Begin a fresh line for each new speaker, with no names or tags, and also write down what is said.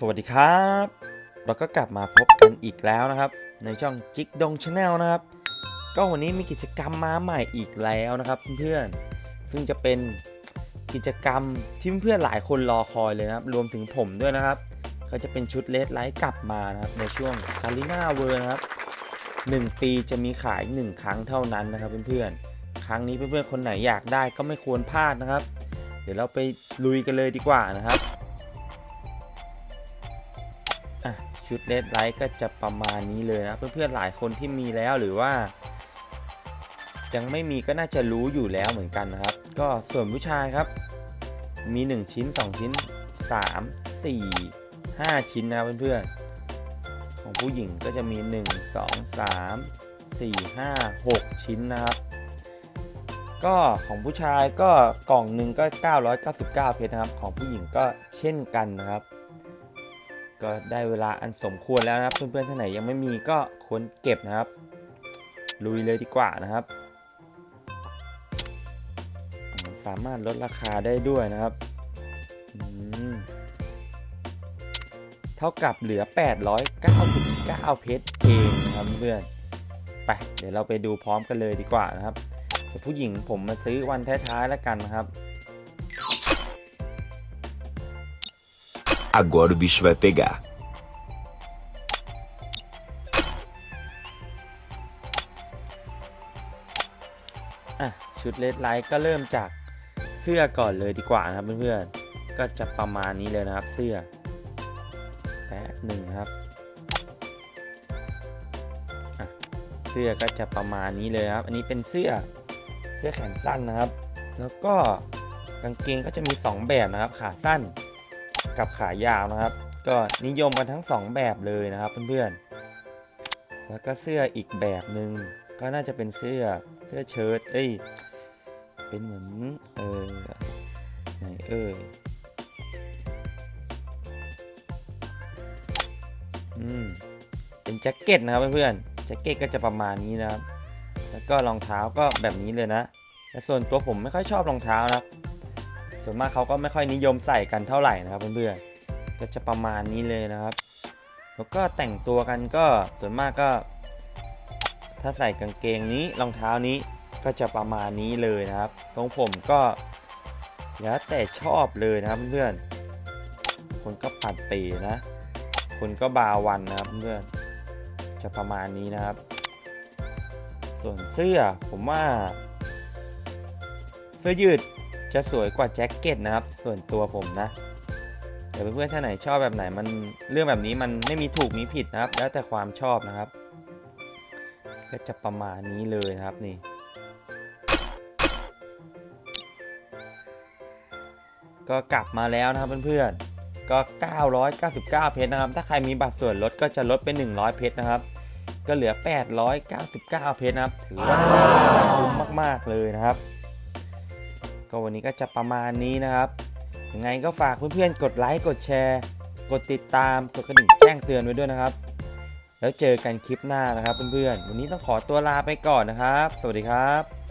สวัสดีครับ เราก็กลับมาพบกันอีกแล้วนะครับ ในช่องจิกดงชาแนลนะครับ ก็วันนี้มีกิจกรรมมาใหม่อีกแล้วนะครับเพื่อนๆซึ่งจะเป็นกิจกรรมที่เพื่อนๆหลายคนรอคอยเลยนะครับ รวมถึงผมด้วยนะครับ ก็จะเป็นชุดเลดไลท์กลับมานะครับ ในช่วงคาริน่าเวอร์นะครับ 1 ปีจะมีขาย 1 ครั้งเท่านั้นนะครับเพื่อนๆครั้งนี้เพื่อนๆคนไหนอยากได้ก็ไม่ควรพลาดนะครับ เดี๋ยวเราไปลุยกันเลยดีกว่านะครับ ชุดเลดไลท์ก็จะประมาณนี้เลยนะเพื่อนๆหลายคนที่มีแล้วหรือว่า ยังไม่มีก็น่าจะรู้อยู่แล้วเหมือนกันนะครับ ก็ส่วนผู้ชายครับ มี 1 ชิ้น 2 ชิ้น 3 4 5 ชิ้นนะเพื่อนๆของผู้หญิงก็จะมี 1 2 3 4 5 6 ชิ้นนะครับก็ของผู้ชายก็กล่องหนึ่งก็ 999 เพชรนะครับ ของผู้หญิงก็เช่นกันนะครับ ก็ได้เวลาอันสมควรแล้วนะครับ เพื่อนๆท่านไหนยังไม่มีก็ควรเก็บนะครับ ลุยเลยดีกว่านะครับ สามารถลดราคาได้ด้วยนะครับ เท่ากับเหลือ 899 เพชรเองนะครับเพื่อนไปเดี๋ยวเราไปดูพร้อมกันเลยดีกว่านะครับผู้หญิงผมมาซื้อวันท้ายๆแล้วกันนะครับ
Agora o bicho vai pegar.
อะชุดเลดไลท์ก็เริ่มจากเสื้อก่อนเลยดีกว่านะครับเพื่อนๆ ก็จะประมาณนี้เลยนะครับเสื้อแป๊บหนึ่งครับเสื้อก็จะประมาณนี้เลยครับ อันนี้เป็นเสื้อเสื้อแขนสั้นนะครับ แล้วก็กางเกงก็จะมี 2 แบบนะครับ ขาสั้น กับขายาวนะครับ ก็นิยมกันทั้ง 2 แบบเลยนะครับเพื่อนๆ แล้วก็เสื้ออีกแบบหนึ่งก็น่าจะเป็นเสื้อเสื้อเชิ้ตเอ้ยเป็นเหมือนเออไหนเอ่ยอืมเป็นแจ็คเก็ตนะครับเพื่อนๆแจ็คเก็ตก็จะประมาณนี้นะครับ แล้วก็รองเท้าก็แบบนี้เลยนะแต่ส่วนตัวผมไม่ค่อยชอบรองเท้านะครับ ส่วนมากเขาก็ไม่ค่อยนิยมใส่กันเท่าไหร่นะครับเพื่อนๆก็จะประมาณนี้เลยนะครับ แล้วก็แต่งตัวกันก็ส่วนมากก็ ถ้าใส่กางเกงนี้รองเท้านี้ก็จะประมาณนี้เลยนะครับทรงผมก็แล้วแต่ชอบเลยนะครับเพื่อนๆคนก็ปัดเปนะคนก็บาวันนะครับเพื่อนจะประมาณนี้นะครับ ส่วนเสื้อผมว่า เสื้อยืด จะสวยกว่าแจ็คเก็ตนะครับ ส่วนตัวผมนะแต่เพื่อนๆท่านไหนชอบแบบไหนมันเรื่องแบบนี้มันไม่มีถูกมีผิดนะครับ แล้วแต่ความชอบนะครับ ก็จะประมาณนี้เลยนะครับนี่ก็กลับมาแล้วนะครับเพื่อนๆ ก็ 999 เพชรนะครับ ถ้าใครมีบัตรส่วนลดก็จะลดเป็น 100 เพชรนะครับ ก็เหลือ 899 เพชรนะครับ ถือว่าคุ้มมาก ๆ เลยนะครับ ก็วันนี้ก็จะประมาณนี้นะครับยังไงก็ฝากเพื่อนๆกดไลค์กดแชร์ กดติดตามกดกระดิ่งแจ้งเตือนไว้ด้วยนะครับ แล้วเจอกันคลิปหน้านะครับเพื่อนๆวันนี้ต้องขอตัวลาไปก่อนนะครับ สวัสดีครับ